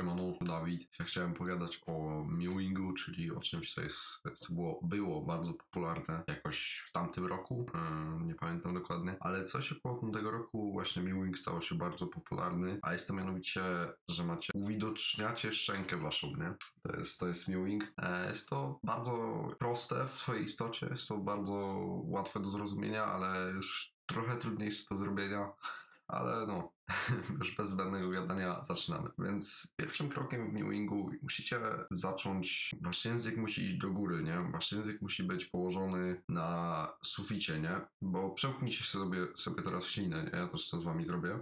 Siemano, Dawid. Ja chciałem pogadać o mewingu, czyli o czymś, co, jest, co było, było bardzo popularne jakoś w tamtym roku, yy, nie pamiętam dokładnie, ale co się po tego roku właśnie mewing stało się bardzo popularny, a jest to mianowicie, że macie, uwidoczniacie szczękę waszą, nie? To jest, to jest mewing. E, Jest to bardzo proste w swojej istocie, jest to bardzo łatwe do zrozumienia, ale już trochę trudniejsze do zrobienia, ale no, już bez zbędnego gadania zaczynamy. Więc pierwszym krokiem w mewingu musicie zacząć, wasz język musi iść do góry, nie? Wasz język musi być położony na suficie, nie? Bo przełknijcie sobie, sobie teraz ślinę, nie? Ja też to z wami zrobię.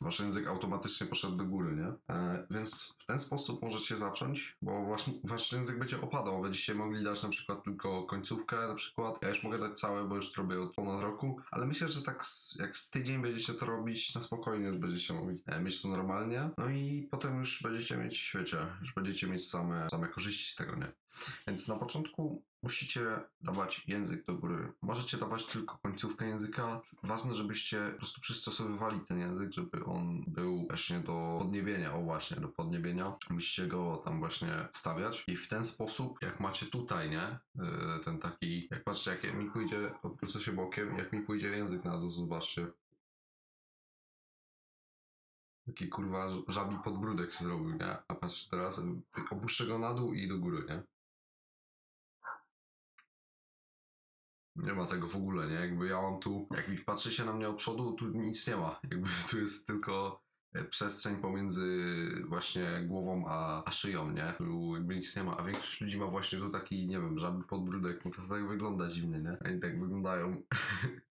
Wasz język automatycznie poszedł do góry, nie? E, więc w ten sposób możecie zacząć, bo wasz, wasz język będzie opadał. Będziecie mogli dać na przykład tylko końcówkę, na przykład. Ja już mogę dać całe, bo już to robię od ponad roku, ale myślę, że tak z, jak z tydzień będziecie to robić na spokojnie, już będziecie mogli e, mieć to normalnie. No i potem już będziecie mieć, wiecie, już będziecie mieć same, same korzyści z tego, nie? Więc na początku musicie dawać język do góry. Możecie dawać tylko końcówkę języka. Ważne, żebyście po prostu przystosowywali ten język, żeby on był właśnie do podniebienia. O właśnie, do podniebienia. Musicie go tam właśnie wstawiać. I w ten sposób, jak macie tutaj, nie? Yy, Ten taki, jak patrzcie, jak mi pójdzie, odwrócę się bokiem, jak mi pójdzie język na dół, zobaczcie. Taki kurwa żabi podbródek się zrobił, nie? A patrzcie teraz, opuszczę go na dół i do góry, nie? Nie ma tego w ogóle, nie? Jakby ja mam tu, jak patrzycie na mnie od przodu, tu nic nie ma. Jakby tu jest tylko e, przestrzeń pomiędzy właśnie głową a, a szyją, nie? Tu jakby nic nie ma, a większość ludzi ma właśnie tu taki, nie wiem, żaby podbródek, no to tak wygląda dziwnie, nie? Oni tak wyglądają.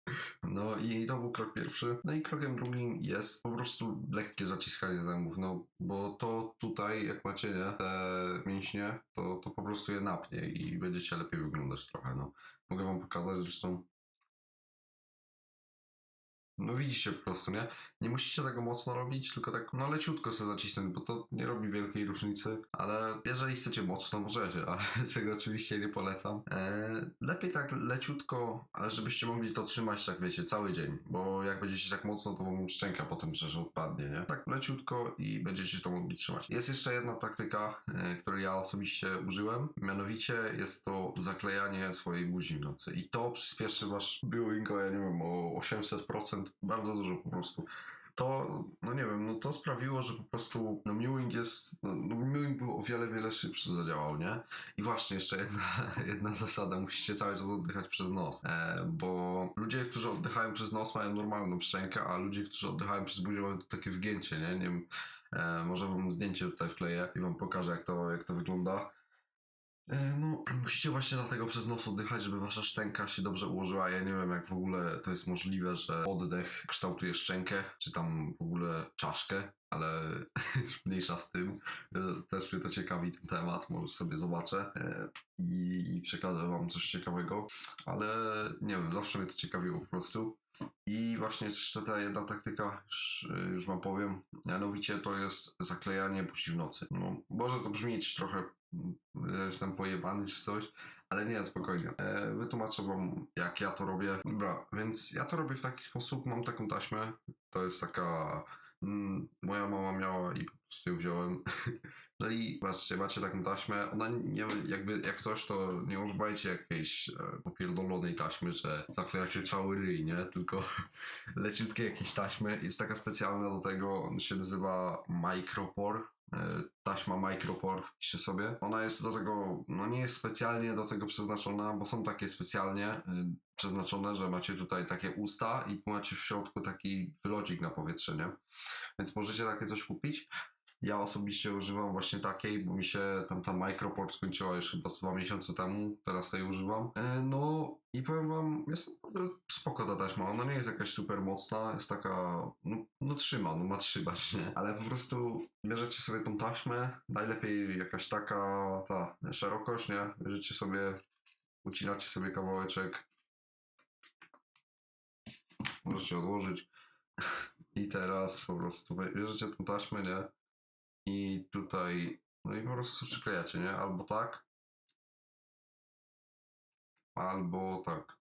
No i to był krok pierwszy. No i krokiem drugim jest po prostu lekkie zaciskanie zębów, no bo to tutaj, jak macie nie, te mięśnie, to, to po prostu je napnie i będziecie lepiej wyglądać trochę, no. Mogę wam pokazać zresztą. No widzicie po prostu, nie? Nie musicie tego mocno robić, tylko tak no leciutko sobie zacisnąć, bo to nie robi wielkiej różnicy, ale jeżeli chcecie mocno, możecie, ale czego oczywiście nie polecam. Eee, lepiej tak leciutko, ale żebyście mogli to trzymać tak wiecie, cały dzień, bo jak będziecie tak mocno, to wam szczęka potem przecież odpadnie, nie? Tak leciutko i będziecie to mogli trzymać. Jest jeszcze jedna taktyka, e, której ja osobiście użyłem, mianowicie jest to zaklejanie swojej buzi w nocy i to przyspieszy wasz viewing o, ja nie wiem, o 800%, bardzo dużo po prostu to, no nie wiem, no to sprawiło, że po prostu no mewing jest, no, no mewing był o wiele, wiele szybszy zadziałał, nie? I właśnie jeszcze jedna, jedna zasada, musicie cały czas oddychać przez nos, e, bo ludzie, którzy oddychają przez nos mają normalną szczękę, a ludzie, którzy oddychają przez buzię mają takie wgięcie, nie? Nie wiem, e, może wam zdjęcie tutaj wkleję i wam pokażę, jak to, jak to wygląda. E, No, musicie właśnie dlatego przez nos oddychać, żeby wasza szczęka się dobrze ułożyła. Ja nie wiem, jak w ogóle to jest możliwe, że oddech kształtuje szczękę, czy tam w ogóle czaszkę, ale mniejsza z tym. E, Też mnie to ciekawi ten temat, może sobie zobaczę e, i, i przekażę wam coś ciekawego, ale nie wiem, zawsze mnie to ciekawiło po prostu. I właśnie jeszcze ta jedna taktyka, już, już wam powiem, mianowicie to jest zaklejanie buzi w nocy. No, może to brzmieć trochę że jestem pojebany czy coś, ale nie, spokojnie. E, wytłumaczę wam, jak ja to robię. Dobra, więc ja to robię w taki sposób, mam taką taśmę, to jest taka... Mm, moja mama miała i po prostu ją wziąłem. No i patrzcie, macie taką taśmę, ona nie, jakby jak coś, to nie używajcie jakiejś e, popierdolonej taśmy, że zaklejacie cały ryj, nie? Tylko leciutkie jakieś taśmy. Jest taka specjalna do tego, on się nazywa Micropore. E, taśma Micropore wpiszę sobie. Ona jest do tego, no nie jest specjalnie do tego przeznaczona, bo są takie specjalnie y, przeznaczone, że macie tutaj takie usta i macie w środku taki wylodzik na powietrze, nie? Więc możecie takie coś kupić. Ja osobiście używam właśnie takiej, bo mi się tam ta Microport skończyła już chyba dwa miesiące temu, teraz tej używam. E, no i powiem wam, jest naprawdę spoko ta taśma, ona nie jest jakaś super mocna, jest taka, no, no trzyma, no ma trzymać, nie? Ale po prostu bierzecie sobie tą taśmę, najlepiej jakaś taka, ta szerokość, nie? Bierzecie sobie, ucinacie sobie kawałeczek, możecie odłożyć i teraz po prostu bierzecie tą taśmę, nie? I tutaj, no i po prostu przyklejacie, nie? Albo tak, albo tak.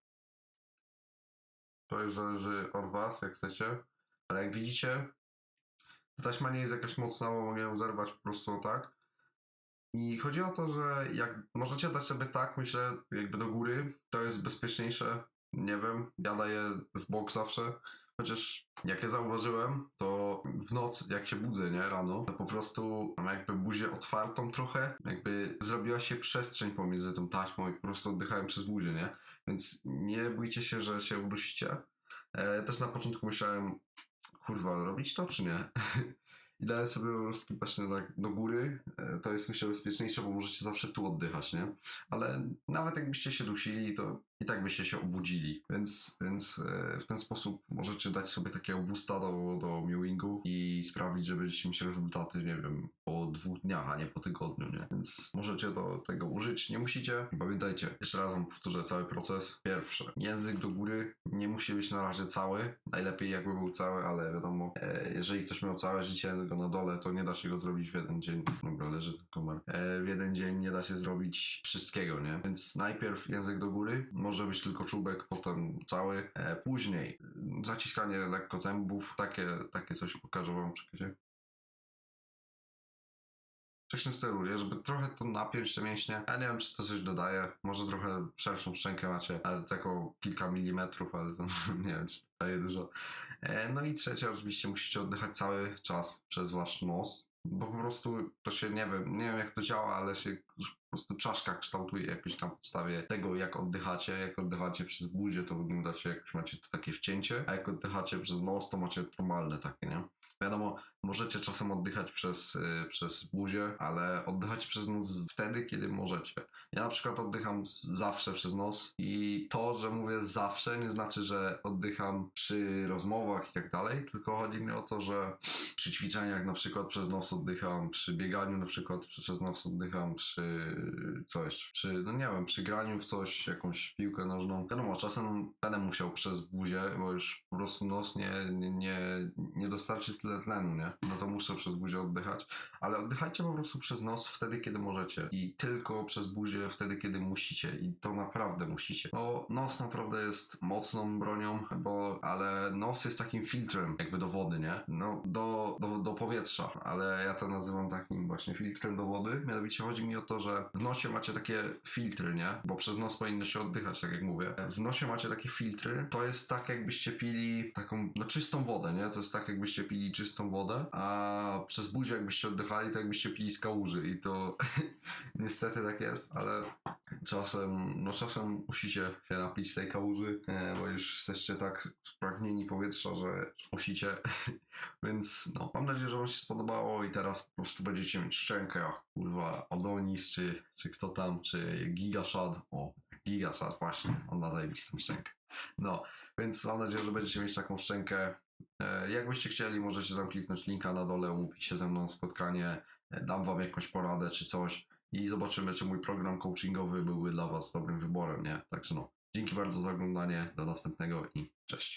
To już zależy od Was, jak chcecie. Ale jak widzicie, taśma nie jest jakaś mocna, bo mogę ją zerwać po prostu tak. I chodzi o to, że jak możecie dać sobie tak, myślę, jakby do góry, to jest bezpieczniejsze. Nie wiem, ja daję w bok zawsze. Chociaż jak ja zauważyłem, to w noc, jak się budzę, nie, rano, to po prostu mam jakby buzię otwartą trochę, jakby zrobiła się przestrzeń pomiędzy tą taśmą i po prostu oddychałem przez buzię, nie? Więc nie bójcie się, że się udusicie. E, też na początku myślałem, kurwa, robić to czy nie? I dałem sobie po prostu właśnie tak do góry. E, To jest myślę bezpieczniejsze, bo możecie zawsze tu oddychać, nie? Ale nawet jakbyście się dusili, to i tak byście się obudzili. Więc, więc e, w ten sposób możecie dać sobie takiego boosta do, do mewingu i sprawić, że będziecie mieć rezultaty, nie wiem, po dwóch dniach, a nie po tygodniu, nie? Więc możecie do tego użyć, nie musicie. Pamiętajcie, jeszcze raz wam powtórzę cały proces. Pierwsze, język do góry nie musi być na razie cały. Najlepiej jakby był cały, ale wiadomo, e, jeżeli ktoś miał całe życie tylko na dole, to nie da się go zrobić w jeden dzień. Dobra, leży tylko mar. E, w jeden dzień nie da się zrobić wszystkiego, nie? Więc najpierw język do góry, może być tylko czubek, potem cały. E, później zaciskanie lekko zębów, takie, takie coś pokażę wam, czekajcie. Coś w tym stylu, nie? żeby trochę to napiąć te mięśnie. Ja nie wiem, czy to coś dodaje. Może trochę szerszą szczękę macie, ale tylko kilka milimetrów, ale to nie wiem, czy to daje dużo. E, No i trzecie, oczywiście musicie oddychać cały czas przez wasz nos, bo po prostu to się, nie wiem, nie wiem jak to działa, ale się po prostu czaszka kształtuje jakoś na podstawie tego, jak oddychacie. Jak oddychacie przez buzię, to wygląda się, jak macie to takie wcięcie, a jak oddychacie przez nos, to macie normalne takie, nie? Wiadomo, możecie czasem oddychać przez, y, przez buzię, ale oddychać przez nos wtedy, kiedy możecie. Ja na przykład oddycham zawsze przez nos i to, że mówię zawsze, nie znaczy, że oddycham przy rozmowach i tak dalej, tylko chodzi mi o to, że przy ćwiczeniach na przykład przez nos oddycham, przy bieganiu na przykład przez nos oddycham, przy coś, przy, no nie wiem, przy graniu w coś, jakąś piłkę nożną. Wiadomo, czasem będę musiał przez buzię, bo już po prostu nos nie, nie, nie dostarczy tyle tlenu, nie? No to muszę przez buzię oddychać, ale oddychajcie po prostu przez nos wtedy, kiedy możecie i tylko przez buzię wtedy, kiedy musicie i to naprawdę musicie. No, nos naprawdę jest mocną bronią, bo, ale nos jest takim filtrem jakby do wody, nie? No, do, do, do powietrza, ale ja to nazywam takim właśnie filtrem do wody. Mianowicie chodzi mi o to, że w nosie macie takie filtry, nie? Bo przez nos powinno się oddychać, tak jak mówię. W nosie macie takie filtry, to jest tak jakbyście pili taką, no czystą wodę, nie? To jest tak jakbyście pili czystą wodę, a przez buzię jakbyście oddychali, to jakbyście pili z kałuży i to niestety tak jest, ale czasem, no czasem musicie się napić tej kałuży, e, bo już jesteście tak spragnieni powietrza, że musicie, więc no, mam nadzieję, że wam się spodobało i teraz po prostu będziecie mieć szczękę, kurwa, Odonis, czy, czy kto tam, czy Gigashad, o, Gigashad właśnie, on ma zajebistą szczękę. No, więc mam nadzieję, że będziecie mieć taką szczękę. E, Jakbyście chcieli, możecie tam kliknąć linka na dole, umówić się ze mną na spotkanie, e, dam wam jakąś poradę czy coś i zobaczymy, czy mój program coachingowy byłby dla was dobrym wyborem, nie? Także no, dzięki bardzo za oglądanie, do następnego i cześć.